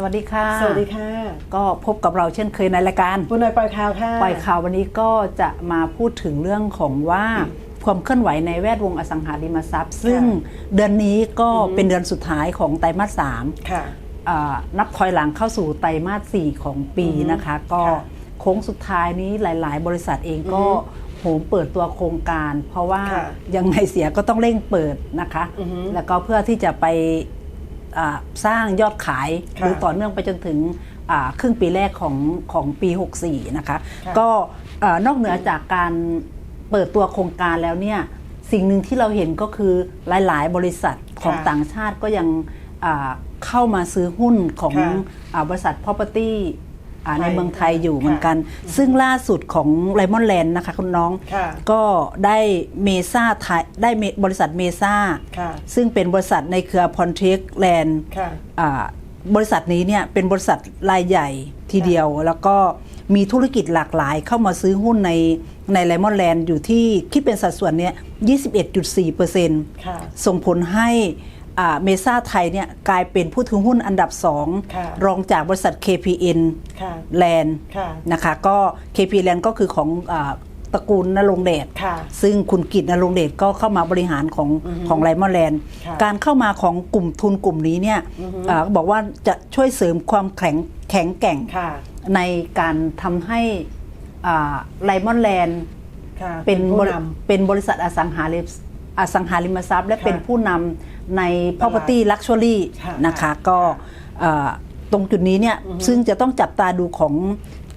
สวัสดีค่ะ สวัสดีค่ะ ก็พบกับเราเช่นเคยในรายการปุณนอยปล่อยข่าวค่ะ ปล่อยข่าววันนี้ก็จะมาพูดถึงเรื่องของว่าความเคลื่อนไหวในแวดวงอสังหาริมทรัพย์ ซึ่งเดือนนี้ก็เป็นเดือนสุดท้ายของไตรมาสสามค่ะอ่านับถอยหลังเข้าสู่ไตรมาสสี่ของปีนะคะ ก็ค่ะโค้งสุดท้ายนี้หลาย ๆ บริษัทเองก็โหมเปิดตัวโครงการ เพราะว่าค่ะยังไงเสียก็ต้องเร่งเปิดนะคะอือฮึแล้วก็เพื่อที่จะไปอ่า สร้างยอดขายค่ะหรือต่อเนื่องไปจนถึงอ่าครึ่งปีแรกของของปี 64 นะคะค่ะก็เอ่อนอกเหนือจากการเปิดตัวโครงการแล้วเนี่ยสิ่งหนึ่งที่เราเห็นก็คือหลาย ๆ บริษัทของค่ะต่างชาติก็ยังอ่าเข้ามาซื้อหุ้นของค่ะอาบริษัท property อ่าไทยในเมืองไทยอยู่เหมือนค่ะกัน ซึ่งล่าสุดของไ m มอนแลนด์นะคะคุณน้อง ค่ะก็ได้เมซ่าไทยได้เมบริษัทเมซ่า ค่ะซึ่งเป็นบริษัทในเครือพอนเทคแลนด์ ค่ะบริษัทนี้เนี่ยเป็นบริษัทรายใหญ่ทีเดียว แล้วก็มีธุรกิจหลากหลายเข้ามาซื้อหุ้นในในไ m มอนแลนด์อยู่ที่คิดเป็นสัดส่วนเนี่ย 21.4%ค่ะ ส่งผลให้ เมซ่าไทยเนี่ยกลายเป็นผู้ถือหุ้นอันดับค่ะ2รองจากบริษัท KPN ค่ะแลนด์ค่ะนะคะก็ KPN แลนด์ก็คือของอาตระกูลนรงค์เดชค่ะซึ่งคุณกิตนรงค์เดชก็เข้ามาบริหารของของไลมอนแลนด์ค่ะการเข้ามาของกลุ่มทุนกลุ่มนี้เนี่ยาก็บอกว่าจะช่วยเสริมความแข็งแข็งแกร่งค่ะในการทำให้ไลมอนแลนด์ค่ะเป็นผู้บรินเป็นบริษัทอสังหาริมอสังหาริมทรัพย์ และค่ะเป็นผู้นำ ใน property luxury ค่ะนะคะค่ะก็เอ่อตรงจุดนี้เนี่ยซึ่งจะต้องจับตาดูของ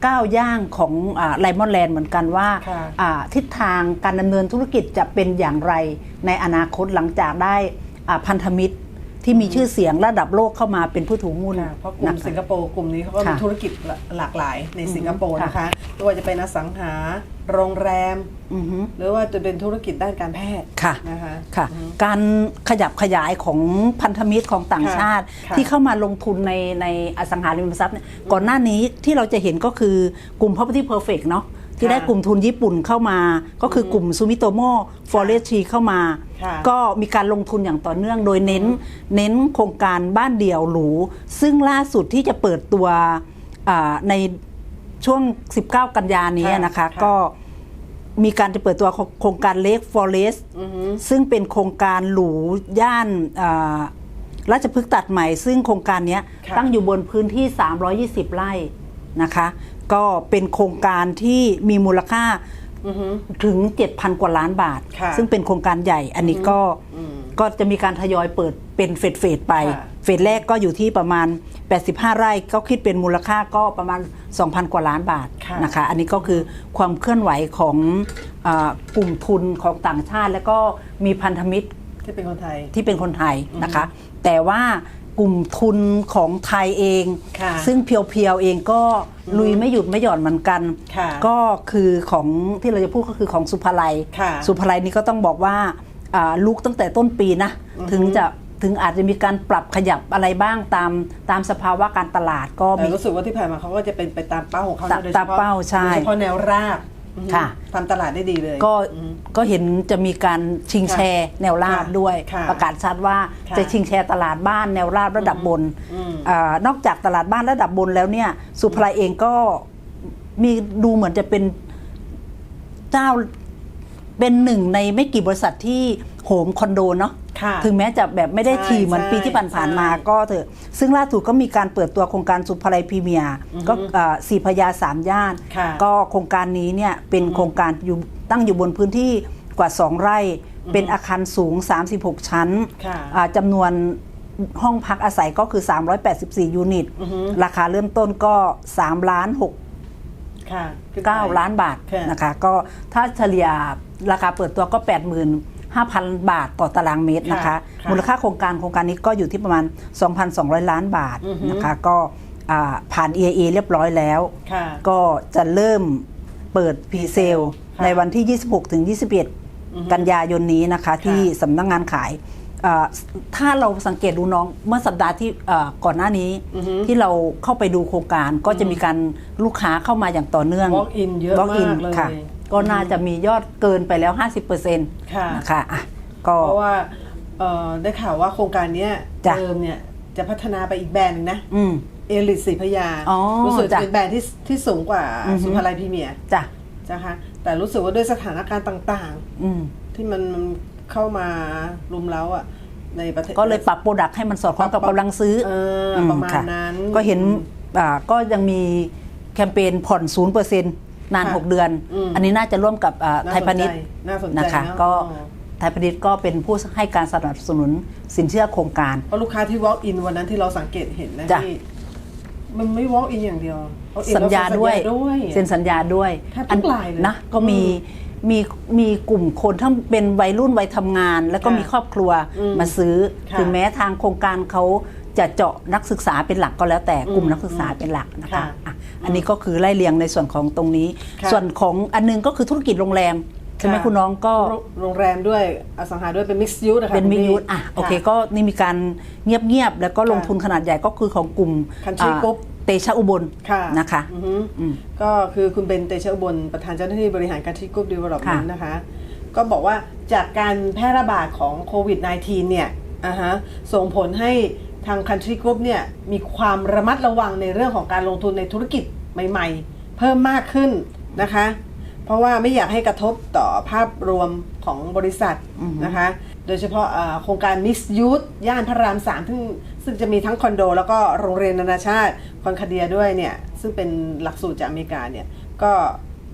ก้าวย่างของไลมอนแลนด์เหมือนกันว่าค่ะอ่าทิศทางการดำเนินธุรกิจจะเป็นอย่างไรในอนาคตหลังจากได้อ่าพันธมิตรที่มีชื่อเสียงระดับโลกเข้ามาเป็นผู้ถือหุ้นค่ะเพราะกลุ่มนะคะสิงคโปร์กลุ่มนี้เขาก็มีค่ะธุรกิจหลากหลายในสิงคโปร์ค่ะนะคะไม่ว่าจะเป็นอสังหาโรงแรม อือฮึหรือว่าจะเป็นธุรกิจด้านการแพทย์ค่ะ นะคะค่ะการขยับขยายของพันธมิตรของต่างชาติ ค่ะที่เข้ามาลงทุนในในอสังหาริมทรัพย์เนี่ยก่อนหน้านี้ที่เราจะเห็นก็คือกลุ่ม property perfect เนาะที่ได้ค่ะกลุ่มทุนญี่ปุ่นเข้ามา ก็คือกลุ่มซูมิโตโม ฟอเรสทรีเข้ามา ค่ะก็มีการลงทุนอย่างต่อเนื่องโดยเน้น เน้นโครงการบ้านเดี่ยวหรู ซึ่งล่าสุดที่จะเปิดตัวอ่าใน ช่วง 19 กันยานี้นะคะค่ะ ก็มีการจะเปิดตัวโครงการเล็กฟอเรสอือฮึซึ่งเป็นโครงการหรูย่านอ่าราชพฤกษ์ตัดใหม่ ซึ่งโครงการเนี้ยค่ะ ตั้งอยู่บนพื้นที่ 320 ไร่นะคะ ก็เป็นโครงการที่มีมูลค่า อือฮึถึง 7,000 กว่าล้านบาท ค่ะซึ่งเป็นโครงการใหญ่ อันนี้ก็ก็จะมีการทยอยเปิดเป็นเฟสเฟสๆไป ค่ะ เฟสแรกก็อยู่ที่ประมาณ 85 ไร่ก็คิดเป็นมูลค่าก็ประมาณ 2,000 กว่าล้านบาทค่ะนะคะอันนี้ก็คือความเคลื่อนไหวของอากลุ่มทุนของต่างชาติ แล้วก็มีพันธมิตรที่เป็นคนไทยที่เป็นคนไทยนะคะ แต่ว่ากลุ่มทุนของไทยเองค่ะซึ่งเพียวๆเองก็ลุยไม่หยุดไม่หย่อนเหมือนกันค่ะก็คือของที่เราจะพูดก็คือของสุภาลัยค่ะสุภาลัยนี่ก็ต้องบอกว่าอ่าลุกตั้งแต่ต้นปีนะ ถึงจะ ถึงอาจจะมีการปรับขยับอะไรบ้างตามตามสภาวะการตลาดก็แต่มีรู้สึกว่าที่ผ่านมาเขาก็จะเป็นไปตามเป้าของเขาตานะโดยตามฉพาะเป้าใช่โดยเฉพาะแนวราบอือฮึค่ะทำตลาดได้ดีเลย ก็ก็เห็นจะมีการชิงแชร์แนวราบค่ะด้วยค่ะประกาศชัดว่าค่ะจะชิงแชร์ตลาดบ้านแนวราบระดับบนอืมอานอกจากตลาดบ้านระดับบนแล้วเนี่ยสุภาลัยเองก็มีดูเหมือนจะเป็นเจ้าเป็นหนึ่งในไม่กี่บริษัทที่โหมคอนโดเนาะค่ะ ถึงแม้จะแบบไม่ได้ใช่ทีเหมือนใช่ปีที่ผ่านๆมาใช่ก็เถอะ ซึ่งล่าสุดก็มีการเปิดตัวโครงการสุภาลัยพรีเมียร์ก็อ่าสี่พญาสามย่านค่ะก็โครงการนี้เนี่ยเป็นโครงการอยู่ตั้งอยู่บนพื้นที่กว่า 2 ไร่ เป็นอาคารสูง 36 ชั้นค่ะอ่าจำนวนห้องพักอาศัยก็คือ 384 ยูนิต ราคาเริ่มต้นก็3ล้าน6ค่ะขึ้นไป9ล้านบาทค่ะนะคะ ก็ถ้าเฉลี่ยราคาเปิดตัวก็ 85,000 บาทต่อตารางเมตรนะคะค่ะค่ะมูลค่าโครงการโครงการนี้ก็อยู่ที่ประมาณ 2,200 ล้านบาทนะคะ ก็อ่าผ่าน EIA เรียบร้อยแล้ว ค่ะ ก็จะเริ่มเปิดพรีเซลค่ะในวันที่ 26 ถึง21 กันยายนนี้นะคะ ที่สำนักงงานขายเอ่อถ้าเราสังเกตดูน้องเมื่อสัปดาห์ที่เอ่อก่อนหน้านี้ที่เราเข้าไปดูโครงการก็จะมีการลูกค้าเข้ามาอย่างต่อเนื่อง Walk in เยอะ Walk in มากเลย ค่ะ ก็น่าจะมียอดเกินไปแล้ว 50%ค่ะนะคะอะก็ เพราะว่าเอ่อได้ข่าวว่าโครงการเนี้ยจ้ะ เดิมเนี่ยจะพัฒนาไปอีกแบรนด์หนึงนะ อืม เอลิทสีพระยา อ๋อรู้สึกจะจ้ะเป็นแบรนด์ที่ที่สูงกว่าอือฮึ สุภาลัยพรีเมียร์จ้ะนะคะแต่รู้สึกว่าด้วยสถานการณ์ต่างอืมๆ ที่มันมันเข้ามารุมเร้าอะในประเทศ ก็เลยปรับโปรดักต์ให้มันสอดคล้องกับกำลังซื้อเออมประมาณค่นั้น ก็เห็นอ่าก็ยังมีแคมเปญผ่อนศูนย์เปอร์เซ็นต์ นานค่ะ6เดือนอืมอันนี้น่าจะร่วมกับอ่าน่าไทยพาณิชย์น่าสนใจนะคะเนอะก็อ๋อไทยพาณิชย์ก็เป็นผู้ให้การสนับสนุนสินเชื่อโครงการเพราะลูกค้าที่ walk in วันนั้นที่เราสังเกตเห็นนะจ้ะที่มันไม่ walk in อย่างเดียว walk in สัญญาแล้วด้วยด้วยเซ็นสัญญาด้วยแทบทุกรายเลยนะก็มีมีมีกลุ่มคนทั้งเป็นวัยรุ่นวัยทำงาน แล้วก็ค่ะมีครอบครัวอืมมาซื้อค่ะถึงแม้ทางโครงการเขา จะเจาะนักศึกษาเป็นหลักก็แล้วแต่กลุ่มอืมนักศึกษาเป็นหลักนะคะค่ะอะอันนี้ก็คือไล่เรียงในส่วนของตรงนี้ค่ะส่วนของอันหนึงก็คือธุรกิจโรงแรมใช่ไหมค่ะคุณน้องก็โรงโรงแรมด้วยอสังหาด้วยเป็น mixed use นะคะเป็นมิคุณยูพี่อะโอเคค่ะก็นี่มีการเงียบๆแล้วก็ลงทุนขนาดใหญ่ก็คือของกลุ่ม Country อ่า Group เตชะอุบลค่ะนะคะอือฮึอืมก็คือคุณเบนเตชะอุบลประธานเจ้าหน้าที่บริหารการที่กรุ๊ปดีเวล็อปเมนต์ค่ะนะคะ ก็บอกว่าจากการแพร่ระบาดของโควิด -19 เนี่ยอ่าฮะส่งผลให้ ทาง Country Group เนี่ยมีความระมัดระวังในเรื่องของการลงทุนในธุรกิจใหม่ๆ เพิ่มมากขึ้นนะคะ เพราะว่าไม่อยากให้กระทบต่อภาพรวมของบริษัทนะคะ โดยเฉพาะเอ่อโครงการ Mixed Use ย่านพระรามสามซึ่งซึ่งจะมีทั้งคอนโด แล้วก็โรงเรียนนานาชาติคอนคาเดียด้วยเนี่ยซึ่งเป็นหลักสูตรจากอเมริกาเนี่ยก็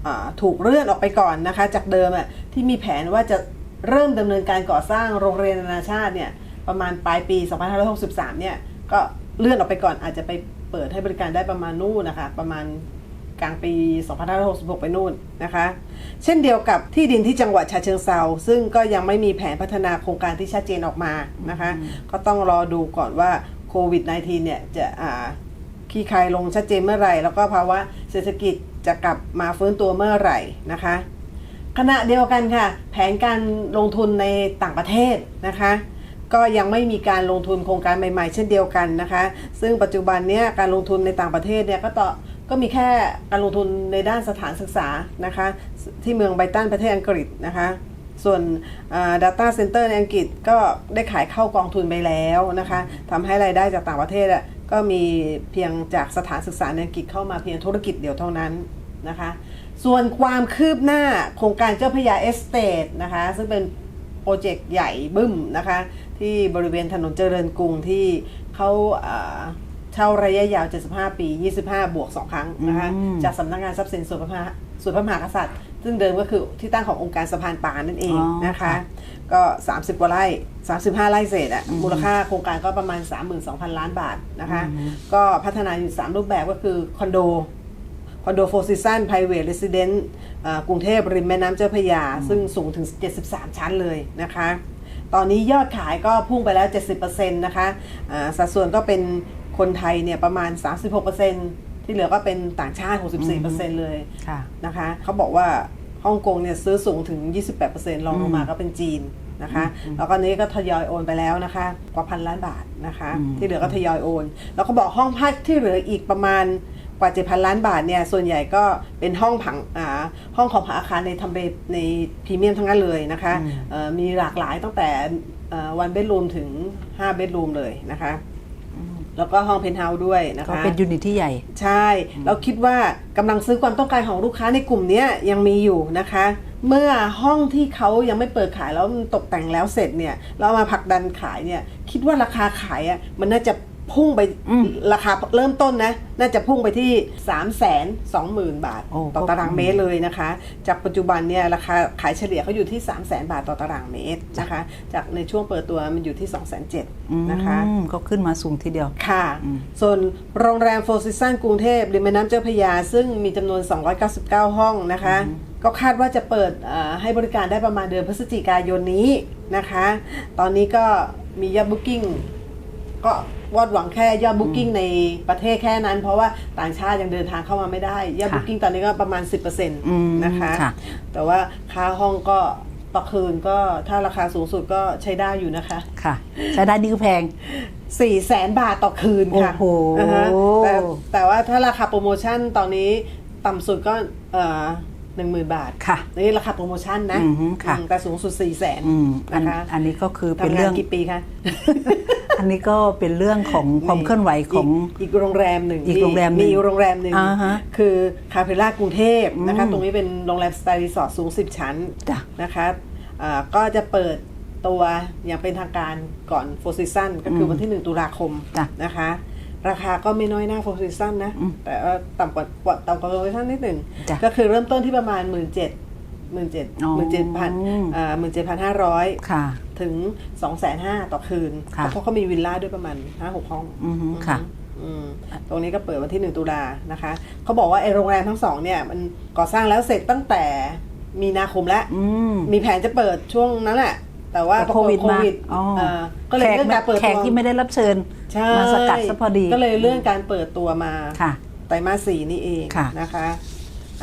อ่าถูกเลื่อนออกไปก่อนนะคะ จากเดิมอะที่มีแผนว่าจะเริ่มดำเนินการก่อสร้างโรงเรียนนานาชาติเนี่ย ประมาณปลายปี 2563 เนี่ย ก็เลื่อนออกไปก่อนอาจจะไปเปิดให้บริการได้ประมาณนู่นนะคะ ประมาณกลางปี 2566 ไปนู่นนะคะ เช่นเดียวกับที่ดินที่จังหวัดฉะเชิงเซาซึ่งก็ยังไม่มีแผนพัฒนาโครงการที่ชัดเจนออกมานะคะ ก็ต้องรอดูก่อนว่าโควิด -19 เนี่ยจะอ่าขี้คายลงชัดเจนเมื่อไหร่ แล้วก็ภาวะเศรษฐกิจจะกลับมาฟื้นตัวเมื่อไหร่นะคะ ขณะเดียวกันค่ะ แผนการลงทุนในต่างประเทศนะคะ ก็ยังไม่มีการลงทุนโครงการใหม่ ๆ เช่นเดียวกันนะคะ ซึ่งปัจจุบันเนี้ยการลงทุนในต่างประเทศเนี่ยก็ต่อก็มีแค่การลงทุนในด้านสถานศึกษานะคะ ที่เมืองไบตันประเทศอังกฤษนะคะ ส่วนอ่า Data Center ในอังกฤษก็ได้ขายเข้ากองทุนไปแล้วนะคะทำให้รายได้จากต่างประเทศอะก็มีเพียงจากสถานศึกษาในอังกฤษเข้ามาเพียงธุรกิจเดียวเท่านั้นนะคะ ส่วนความคืบหน้าโครงการเจ้าพยาเอสเตทนะคะ ซึ่งเป็น ปรเจกต์ใหญ่บึ้มนะคะ ที่บริเวณถนนเจริญกรุงที่เขาอ่าเช่าระยะยาว 75 ปี 25 บวก 2 ครั้งนะคะอืมจากสำนักงานทรัพย์สินส่วนพระมหาส่วนพระมหากษัตริย์ ซึ่งเดิมก็คือที่ตั้งขององค์การสะพานปลานั่นเองอ๋อนะคะค่ะก็ 30กว่าไร่ 35 ไร่เศษอะมูลค่าโครงการก็ประมาณ 32,000 ล้านบาทนะคะ ก็พัฒนาอยู่ 3 รูปแบบก็คือคอนโดค อนโดโฟร์ซิซันไพรเวทเรสซิเดนต์กรุงเทพริมแม่น้ำเจ้าพระยา ซึ่งสูงถึง 73 ชั้นเลยนะคะ ตอนนี้ยอดขายก็พุ่งไปแล้ว 70%นะคะอ่าสัดส่วนก็เป็นคนไทยเนี่ยประมาณ 36%ที่เหลือก็เป็นต่างชาติ 64%เลยค่ะนะคะเขาบอกว่าฮ่องกงเนี่ยซื้อสูงถึง 28%รองลงมาก็เป็นจีนนะคะแล้วก็นี้ก็ทยอยโอนไปแล้วนะคะ กว่าพันล้านบาทนะคะอืมที่เหลือก็ทยอยโอน แล้วก็บอกห้องพักที่เหลืออีกประมาณ กว่า 7,000 ล้านบาทเนี่ยส่วนใหญ่ก็เป็นห้องผังอ่าห้องของผังอาคารในทำเลในพรีเมียมทั้งนั้นเลยนะคะเอ่อมีหลากหลายตั้งแต่วันเบดรูมถึง5เบดรูมเลยนะคะแล้วก็ห้องเพนท์เฮาส์ด้วยนะคะก็เป็นยูนิตที่ใหญ่ ใช่ เราคิดว่ากำลังซื้อความต้องการของลูกค้าในกลุ่มเนี้ยยังมีอยู่นะคะ เมื่อห้องที่เขายังไม่เปิดขายแล้วมันตกแต่งแล้วเสร็จเนี่ย เราเอามาผลักดันขายเนี่ย คิดว่าราคาขายอะมันน่าจะ พุ่งไปอืมราคาเริ่มต้นนะ น่าจะพุ่งไปที่ 3 2 0 0 0 0 บาทโอ้ต่อก็ตารางเมตรเลยนะคะ จากปัจจุบันเนี่ยราคาขายเฉลี่ยเขาอยู่ที่ 3 0 0 0 0 0 บาทต่อตารางเมตรนะคะ จากในช่วงเปิดตัวมันอยู่ที่ 2 7 0 0 0นะคะอืมก็ขึ้นมาสูงทีเดียวค่ะ ส่วนโรงแรมโฟร์ซิซันกรุงเทพริมแม่น้ำเจ้าพระยา ซึ่งมีจำนวน 299 ห้องนะคะก็คาดว่าจะเปิดเอ่อให้บริการได้ประมาณเดือนพฤศจิกายนนี้นะคะ ตอนนี้ก็มียอดบุ๊กิ้ง ก็วอดหวังแค่ยอดบุ๊กิ้งในประเทศแค่นั้น เพราะว่าต่างชาติยังเดินทางเข้ามาไม่ได้ ยอดค่ะบุ๊กิ้งตอนนี้ก็ประมาณ 10%มนะคะค่ะแต่ว่าค่าห้องก็ต่อคืนก็ถ้าราคาสูงสุดก็ใช้ได้อยู่นะคะ ค่ะ ใช้ได้นี่คือแพงสี่แสนบาทต่อคืนค่ะ โอ้โหาฮะแต่แต่ว่าถ้าราคาโปรโมชั่นตอนนี้ต่ำสุดก็เอ่อ10,000บาทค่ะนี่ราคาโปรโมชั่นนะอือฮึค่ะอืมแต่สูงสุด4 0 0 0 0นอืมอันนะคะ อันนี้ก็คือเป็นทำงาเรื่นองกี่ปีคะ อันนี้ก็เป็นเรื่องของความเคลื่อนไหวของกอีกโรงแรมหนึ่งอีกโรงแรมหนึ่งมีโรงแรมหนึ่งอ่าฮะคือคาเพล่ากรุงเทพนะคะอืมตรงนี้เป็นโรงแรมสไตล์รีสอร์ทสูง 10 ชั้นจ้ะนะคะอ่าก็จะเปิดตัวอย่างเป็นทางการก่อนโฟร์ซีซันก็คือวันที่ 1 ตุลาคมจ้ะนะคะราคาก็ไม่น้อยหน้าโฟร์ซีซันนะอืมแต่ว่าต่ำกว่าต่ำกว่าโฟร์ซีซันนิดหนึ่งจ้ะก็คือเริ่มต้นที่ประมาณ 1 7 0 0 0 0 1 7อ๋อ0 0 0 1 7 5 0 0 ค่ะ ถึง2 5 0 0 0ต่อคืนค่ะเพราะเขามีวิลล่าด้วยประมาณ5-6ห้องอือฮึค่ะอืมตรงนี้ก็เปิดวันที่ 1 ตุลานะคะเขาบอกว่าไอโรงแรมทั้งสองเนี่ยมันก่อสร้างแล้วเสร็จตั้งแต่มีนาคมแล้วอืมมีแผนจะเปิดช่วงนั้นแหละแต่ว่าแต่ปรากฏโควิดมาอ๋อเอ่อก็เลยแขกเลื่อนการเปิดแขกตัวที่ไม่ได้รับเชิญใช่มาสกัดซะพอดี ก็เลยเลื่อนการเปิดตัวมาค่ะไตรมาสสี่นี่เองค่ะนะคะ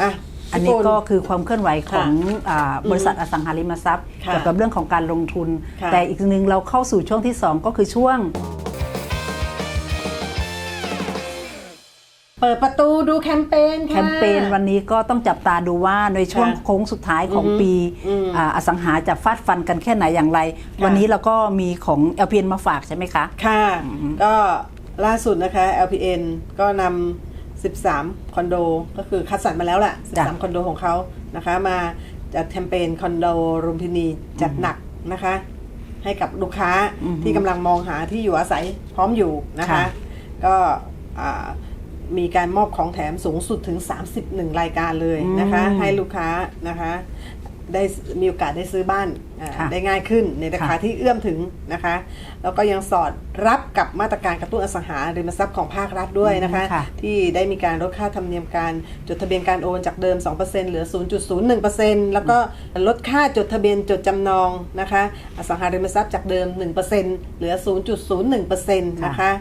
อะ อันพี่นี้ปุณก็คือความเคลื่อนไหวของอ่าบริษัทอสังหาริมทรัพย์ค่ะเกี่ยวกับเรื่องของการลงทุนค่ะแต่อีกหนึ่งเราเข้าสู่ช่วงที่ 2 ก็คือช่วง เปิดประตูดูแคมเปญแคค่ะมเปญวันนี้ก็ต้องจับตาดูว่าในช่วงค่ะโค้งสุดท้ายของอือฮึปีอืมอ่าอสังหาจะฟาดฟันกันแค่ไหนอย่างไรค่ะวันนี้เราก็มีของ LPN มาฝากใช่ไหมคะ ค่ะ ก็ล่าสุดนะคะ LPN ก็นำ 13 คอนโด ก็คือคัดสรรมาแล้วแหละจ้ะ13 คอนโดของเขานะคะ มาจัดแคมเปญคอนโดรุมพินีจัดหนักนะคะ ให้กับลูกค้าอือฮึที่กำลังมองหาที่อยู่อาศัยพร้อมอยู่นะคะค่ะก็อ่ามีการมอบของแถมสูงสุดถึง 31 รายการเลยนะคะอืมให้ลูกค้านะคะ ได้มีโอกาสได้ซื้อบ้านอ่าค่ะได้ง่ายขึ้นในราคาค่ะที่เอื้อมถึงนะคะ แล้วก็ยังสอดรับกับมาตรการกระตุ้นอสังหาริมทรัพย์ของภาครัฐด้วยนะคะค่ะที่ได้มีการลดค่าธรรมเนียมการจดทะเบียนการโอนจากเดิม 2%เหลือ 0.01%แล้วก็ลดค่าจดทะเบียนจดจำนองนะคะ อสังหาริมทรัพย์จากเดิม 1%เหลือ 0.01%นะคะ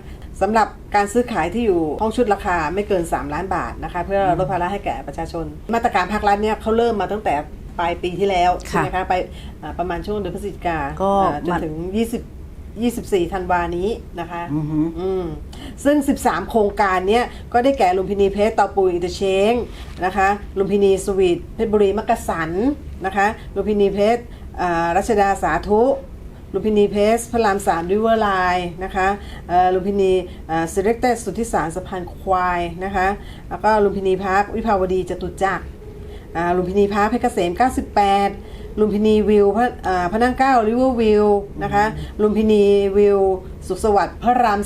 สำหรับการซื้อขายที่อยู่ห้องชุดราคาไม่เกิน 3 ล้านบาทนะคะ เพื่อลดภาระให้แก่ประชาชน มาตรการภาครัฐเนี่ยเขาเริ่มมาตั้งแต่ ปลายปีที่แล้วใช่ไหมคะไปอ่าประมาณช่วงเดือนพฤศจิกาก็อ่าจนมาถึง 20 24 ธันวานี้นะคะอือฮึอืมซึ่ง 13 โครงการเนี้ยก็ได้แก่ลุมพินีเพชรเตาปูอินเตอร์เชงนะคะลุมพินีสวีทเพชรบุรีมักกะสันนะคะลุมพินีเพชรอ่ารัชดาสาธุลุมพินีเพชรพระรามสามริเวอร์ไลน์นะคะเอ่อลุมพินีเซเล็กเตสุทธิสารสะพานควายนะคะ แล้วก็ลุมพินีพาร์ควิภาวดีจตุจักรอ่า ลุมพินีพาร์คเพชรเกษม 98 ลุมพินีวิวพระอ่าพระนั่งเกล้าริเวอร์วิวนะคะลุมพินีวิวสุขสวัสดิ์พระราม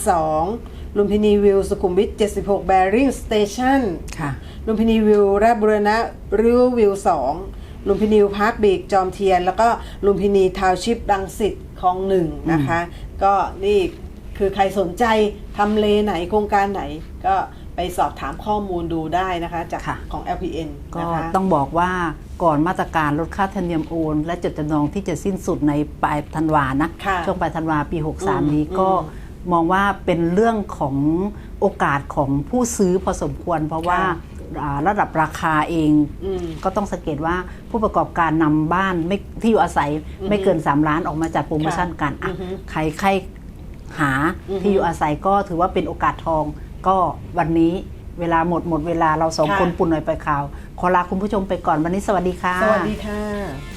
2ลุมพินีวิวสุขุมวิท 76แบริ่งสเตชันค่ะลุมพินีวิวราชบุรณะริเวอร์วิว2ลุมพินีพาร์คบีกจอมเทียน แล้วก็ลุมพินีทาวน์ชิพดังสิทธิ์คลองหนึ่งนะคะ ก็นี่คือใครสนใจทำเลไหนโครงการไหนก็ ไปสอบถามข้อมูลดูได้นะคะจากค่ะของ LPN ก็นะคะต้องบอกว่าก่อนมาตรการลดค่าธรรมเนียมโอน และจดจำนองที่จะสิ้นสุดในปลายธันวานะค่ะช่วงปลายธันวาปีอืม63 นี้ก็อืมองว่าเป็นเรื่องของโอกาสของผู้ซื้อพอสมควร เพราะว่าค่ะอ่าระดับราคาเองอืมก็ต้องสังเกตว่าผู้ประกอบการนำบ้านไม่ที่อยู่อาศัยไม่เกิน 3 ล้านออกมาจัดโปรโมชั่นกันอะอือฮึใครใครหาอือฮึที่อยู่อาศัยก็ถือว่าเป็นโอกาสทอง ก็วันนี้เวลาหมดหมดเวลาเราสองค่ะคนปุ่นหน่อยไปข่าว ขอลาคุณผู้ชมไปก่อนวันนี้สวัสดีค่ะ สวัสดีค่ะ